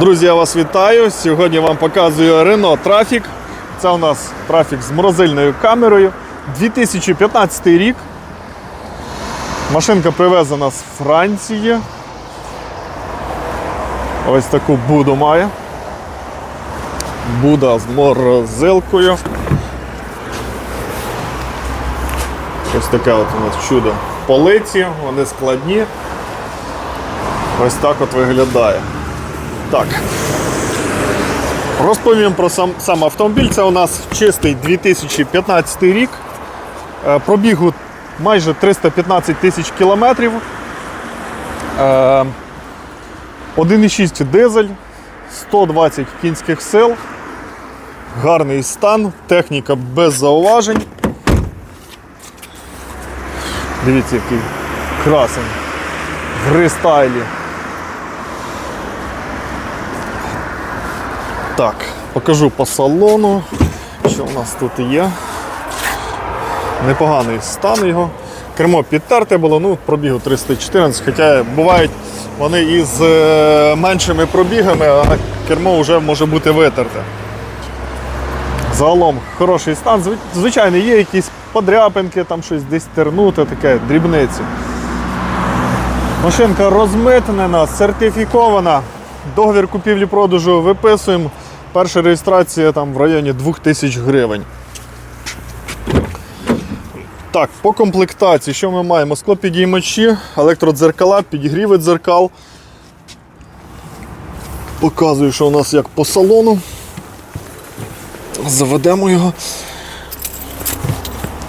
Друзі, я вас вітаю. Сьогодні вам показую Renault Trafic. Це у нас Trafic з морозильною камерою. 2015 рік. Машинка привезена з Франції. Ось таку буду має. Буда з морозилкою. Ось таке от у нас чудо. Полиці, вони складні. Ось так от виглядає. Так. Розповім про сам, сам автомобіль. Це у нас чистий 2015 рік. Е, Пробігу майже 315 тисяч кілометрів. Е, 1,6 дизель, 120 кінських сил. Гарний стан, техніка без зауважень. Дивіться, який красень. В рестайлі. Так, покажу по салону, що у нас тут є. Непоганий стан його. Кермо підтерте було, ну, пробігу 314, хоча бувають вони із е, меншими пробігами, а кермо вже може бути витерте. Загалом хороший стан. Звичайно, є якісь подряпинки, там щось десь тернути, таке, дрібниці. Машинка розмитнена, сертифікована. Договір купівлі-продажу виписуємо. Перша реєстрація там в районі 2000 гривень. Так, по комплектації, що ми маємо? Склопідіймачі, електродзеркала, підігріви дзеркал. Показую, що у нас як по салону. Заведемо його.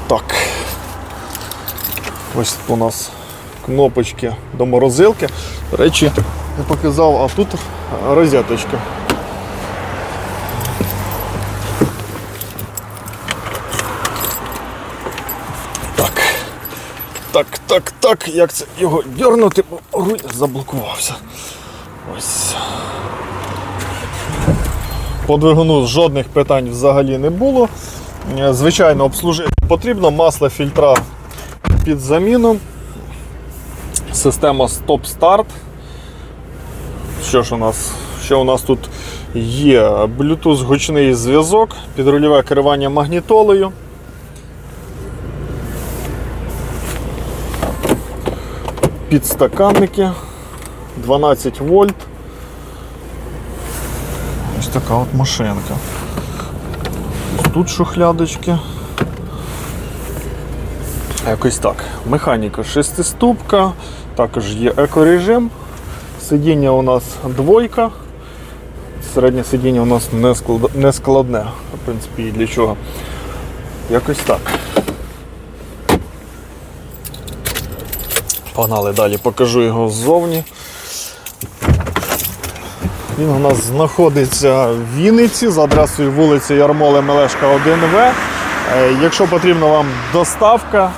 Так. Ось у нас кнопочки до морозилки. До речі, не показав, а тут розеточка. Так, так, так. Як це його дернути? Бо руль заблокувався. Ось. По двигуну жодних питань взагалі не було. Звичайно, обслужити потрібно масло фільтра під заміну. Система стоп-старт. Що ж у нас? Що у нас тут є? Bluetooth гучний зв'язок, підрульове керування магнітолею. Підстаканники 12 вольт. Ось така от машинка. Тут шухлядочки. Якось так. Механіка шестиступка, також є екорежим. Сидіння у нас двойка. Середнє сидіння у нас не складне. В принципі, і для чого. Якось так. Погнали далі, покажу його ззовні. Він у нас знаходиться в Вінниці за адресою вулиці Ярмоли Мелешка 1В. Е, Якщо потрібна вам доставка,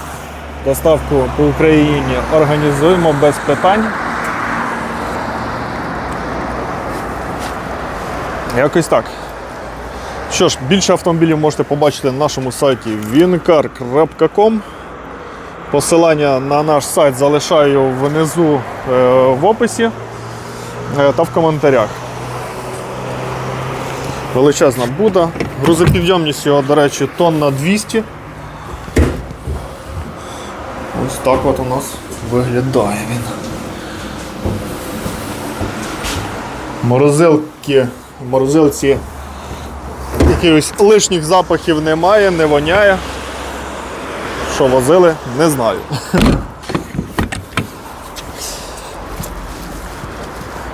доставку по Україні організуємо без питань. Якось так. Що ж, більше автомобілів можете побачити на нашому сайті wincar.com. Посилання на наш сайт залишаю внизу е, в описі е, та в коментарях. Величезна буда. Грузопідйомність його, до речі, тонна 200. Ось так от у нас виглядає він. Морозилки, морозилці якихось лишніх запахів немає, не воняє. Що возили, не знаю.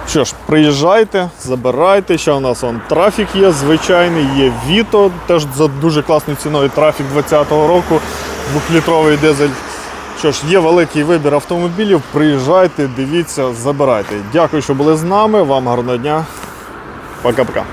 Що ж, приїжджайте, забирайте. Ще у нас он трафік є звичайний, є Віто, теж за дуже класною ціною трафік 20-го року, двохлітровий дизель. Що ж, є великий вибір автомобілів. Приїжджайте, дивіться, забирайте. Дякую, що були з нами. Вам гарного дня. Пока-пока.